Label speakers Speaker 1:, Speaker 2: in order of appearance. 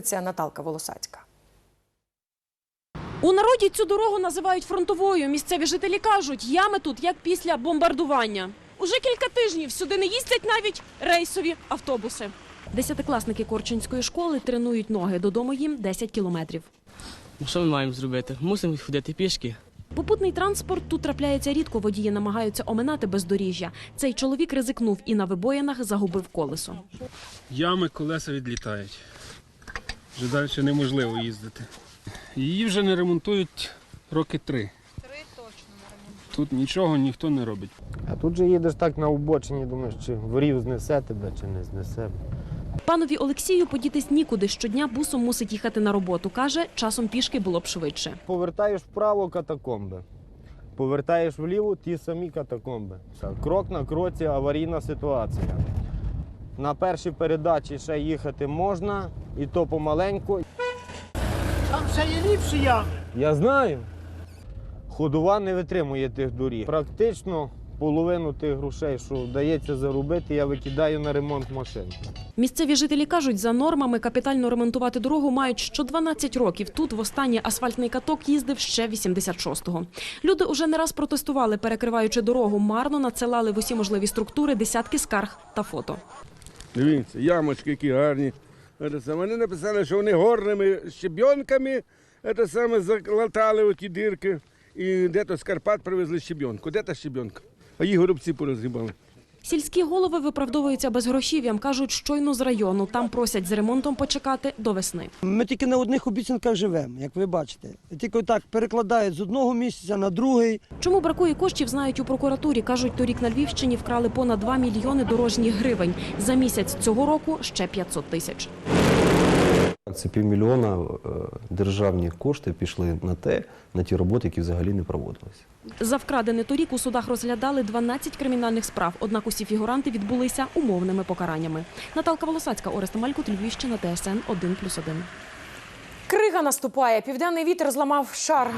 Speaker 1: Це Наталка Волосацька.
Speaker 2: У народі цю дорогу називають фронтовою. Місцеві жителі кажуть, ями тут як після бомбардування. Уже кілька тижнів сюди не їздять навіть рейсові автобуси. Десятикласники Корчинської школи тренують ноги. Додому їм 10 кілометрів.
Speaker 3: Ну, Що ми маємо зробити? Мусимо ходити пішки.
Speaker 2: Попутний транспорт тут трапляється рідко. Водії намагаються оминати бездоріжжя. Цей чоловік ризикнув і на вибоїнах загубив колесо.
Speaker 4: Ями, колеса відлітають. Вже далі неможливо їздити. Її вже не ремонтують роки три. Три точно не ремонтують. Тут нічого ніхто не робить.
Speaker 5: А тут же їдеш так на обочині, думаєш, чи ворів знесе тебе, чи не знесе.
Speaker 2: Панові Олексію подітись нікуди. Щодня бусом мусить їхати на роботу. Каже, часом пішки було б швидше.
Speaker 5: Повертаєш вправо катакомби. Повертаєш вліво ті самі катакомби. Так, крок на кроці аварійна ситуація. На першій передачі ще їхати можна, і то помаленьку.
Speaker 6: Там ще є ліпші ями.
Speaker 5: Я знаю. Ходова не витримує тих доріг. Практично половину тих грошей, що вдається заробити, я викидаю на ремонт машин.
Speaker 2: Місцеві жителі кажуть, за нормами капітально ремонтувати дорогу мають що 12 років. Тут востаннє асфальтний каток їздив ще 86-го. Люди уже не раз протестували, перекриваючи дорогу. Марно надсилали в усі можливі структури десятки скарг та фото.
Speaker 7: Дивіться, ямочки які гарні. Вони написали, що вони горними щебенками це саме залатали оті дірки. І де-то з Карпат привезли щебінку. Де та щебінка? А її горобці порозгибали.
Speaker 2: Сільські голови виправдовуються безгрошів'ям. Кажуть, щойно з району. Там просять з ремонтом почекати до весни.
Speaker 6: Ми тільки на одних обіцянках живемо, як ви бачите. Тільки так перекладають з одного місяця на другий.
Speaker 2: Чому бракує коштів, знають у прокуратурі. Кажуть, торік на Львівщині вкрали понад 2 мільйони дорожніх гривень. За місяць цього року ще 500 тисяч.
Speaker 8: Це півмільйона е, державні кошти пішли на те, на ті роботи, які взагалі не проводилися.
Speaker 2: За вкрадене торік у судах розглядали 12 кримінальних справ. Однак усі фігуранти відбулися умовними покараннями. Наталка Волосацька, Орест Малькут, Львівщина, ТСН 1+,1.
Speaker 1: Крига наступає. Південний вітер зламав шар.